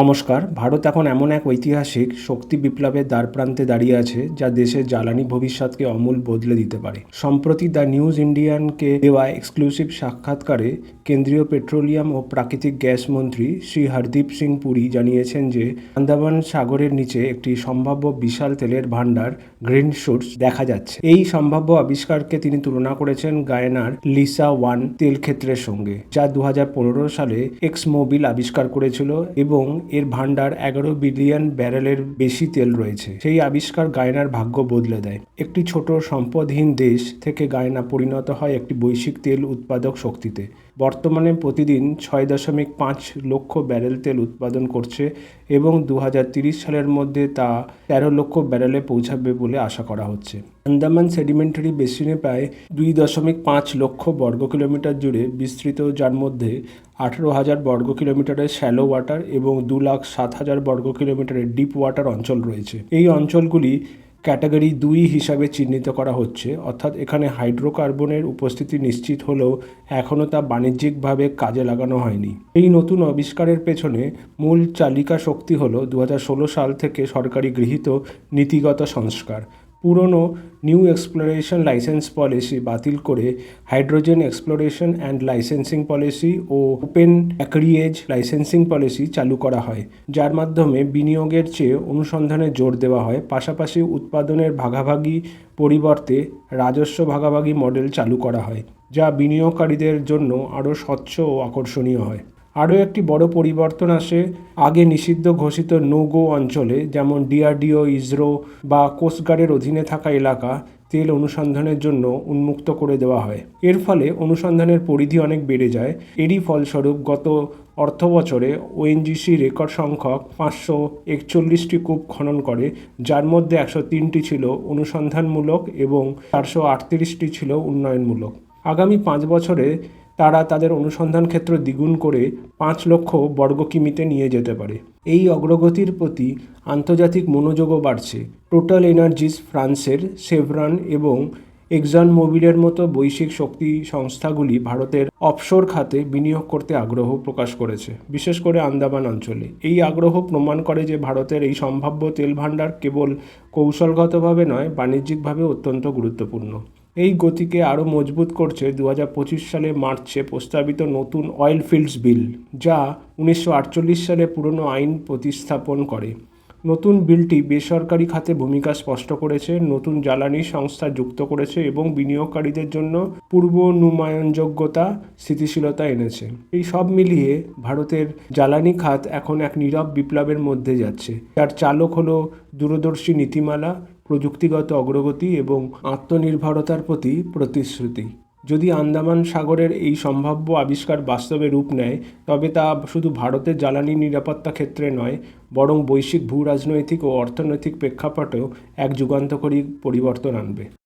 নমস্কার, ভারত এখন এমন এক ঐতিহাসিক শক্তি বিপ্লবের দ্বারপ্রান্তে দাঁড়িয়ে আছে যা দেশের জ্বালানি ভবিষ্যৎকে অমূল বদলে দিতে পারে। সম্প্রতি দ্য নিউজ ইন্ডিয়ানকে দেওয়া এক্সক্লুসিভ সাক্ষাৎকারে কেন্দ্রীয় পেট্রোলিয়াম ও প্রাকৃতিক গ্যাস মন্ত্রী শ্রী হরদীপ সিং পুরী জানিয়েছেন যে, আন্দামান সাগরের নিচে একটি সম্ভাব্য বিশাল তেলের ভান্ডার গ্রিন শুটস দেখা যাচ্ছে। এই সম্ভাব্য আবিষ্কারকে তিনি তুলনা করেছেন গায়নার লিসা ওয়ান তেল ক্ষেত্রের সঙ্গে, যা দু হাজার পনেরো সালে এক্স মোবিল আবিষ্কার করেছিল এবং এর ভান্ডার এগারো বিলিয়ন ব্যারেলের বেশি তেল রয়েছে। সেই আবিষ্কার গায়নার ভাগ্য বদলে দেয়। একটি ছোট সম্পদহীন দেশ থেকে গায়না পরিণত হয় একটি বৈশ্বিক তেল উৎপাদক শক্তিতে। বর্তমানে প্রতিদিন ছয় দশমিক পাঁচ লক্ষ ব্যারেল তেল উৎপাদন করছে এবং দু সালের মধ্যে তা তেরো লক্ষ ব্যারেলে পৌঁছাবে বলে আশা করা হচ্ছে। আন্দামান সেডিমেন্টারি বেসিনে প্রায় দুই দশমিক পাঁচ লক্ষ বর্গ কিলোমিটার জুড়ে বিস্তৃত, যার মধ্যে আঠেরো হাজার বর্গ কিলোমিটারের শ্যালো ওয়াটার এবং দু লাখ সাত হাজার বর্গ কিলোমিটারের ডিপ ওয়াটার অঞ্চল রয়েছে। এই অঞ্চলগুলি ক্যাটাগরি দুই হিসাবে চিহ্নিত করা হচ্ছে, অর্থাৎ এখানে হাইড্রোকার্বনের উপস্থিতি নিশ্চিত হলেও এখনও তা বাণিজ্যিকভাবে কাজে লাগানো হয়নি। এই নতুন আবিষ্কারের পেছনে মূল চালিকা শক্তি হলো দু সাল থেকে সরকারি গৃহীত নীতিগত সংস্কার। পুরনো নিউ এক্সপ্লোরেশন লাইসেন্স পলিসি বাতিল করে hydrogen exploration and licensing policy O open acreage licensing policy চালু করা হয়, যার মাধ্যমে বিনিয়োগের চেয়ে অনুসন্ধানে জোর দেওয়া হয়। পাশাপাশি উৎপাদনের ভাগাভাগি পরিবর্তে রাজস্ব ভাগাভাগি মডেল চালু করা হয়, যা বিনিয়োগকারীদের জন্য আরও স্বচ্ছ ও আকর্ষণীয় হয়। আরও একটি বড় পরিবর্তন আসে আগে নিষিদ্ধ ঘোষিত নো গো অঞ্চলে, যেমন ডিআরডিও, ইসরো বা কোস্টগার্ডের অধীনে থাকা এলাকা তেল অনুসন্ধানের জন্য উন্মুক্ত করে দেওয়া হয়। এর ফলে অনুসন্ধানের পরিধি অনেক বেড়ে যায়। এরই ফলস্বরূপ গত অর্থ বছরে ওএনজিসি রেকর্ড সংখ্যক পাঁচশো একচল্লিশটি কূপ খনন করে, যার মধ্যে একশো তিনটি ছিল অনুসন্ধানমূলক এবং চারশো আটত্রিশটি ছিল উন্নয়নমূলক। আগামী পাঁচ বছরে তারা তাদের অনুসন্ধান ক্ষেত্র দ্বিগুণ করে পাঁচ লক্ষ বর্গ কিমিতে নিয়ে যেতে পারে। এই অগ্রগতির প্রতি আন্তর্জাতিক মনোযোগও বাড়ছে। টোটাল এনার্জিস ফ্রান্সের সেভরান এবং এক্সন মোবিলের মতো বৈশ্বিক শক্তি সংস্থাগুলি ভারতের অফশোর খাতে বিনিয়োগ করতে আগ্রহ প্রকাশ করেছে, বিশেষ করে আন্দামান অঞ্চলে। এই আগ্রহ প্রমাণ করে যে ভারতের এই সম্ভাব্য তেল ভাণ্ডার কেবল কৌশলগতভাবে নয় বাণিজ্যিকভাবে অত্যন্ত গুরুত্বপূর্ণ। এই গতিকে আরও মজবুত করছে দু হাজার পঁচিশ সালে মার্চে প্রস্তাবিত নতুন অয়েল ফিল্ডস বিল যা উনিশশো আটচল্লিশ সালে পুরনো আইন প্রতিস্থাপন করে। নতুন বিলটি বেসরকারি খাতে ভূমিকা স্পষ্ট করেছে, নতুন জ্বালানি সংস্থা যুক্ত করেছে এবং বিনিয়োগকারীদের জন্য পূর্বনুমায়নযোগ্যতা স্থিতিশীলতা এনেছে। এই সব মিলিয়ে ভারতের জ্বালানি খাত এখন এক নীরব বিপ্লবের মধ্যে যাচ্ছে। যার চালক হলো দূরদর্শী নীতিমালা প্রযুক্তিগত অগ্রগতি এবং আত্মনির্ভরতার প্রতি প্রতিশ্রুতি। যদি আন্দামান সাগরের এই সম্ভাব্য আবিষ্কার বাস্তবে রূপ নেয়, তবে তা শুধু ভারতের জ্বালানি নিরাপত্তা ক্ষেত্রে নয়, বরং বৈশ্বিক ভূ রাজনৈতিক ও অর্থনৈতিক প্রেক্ষাপটেও এক যুগান্তকারী পরিবর্তন আনবে।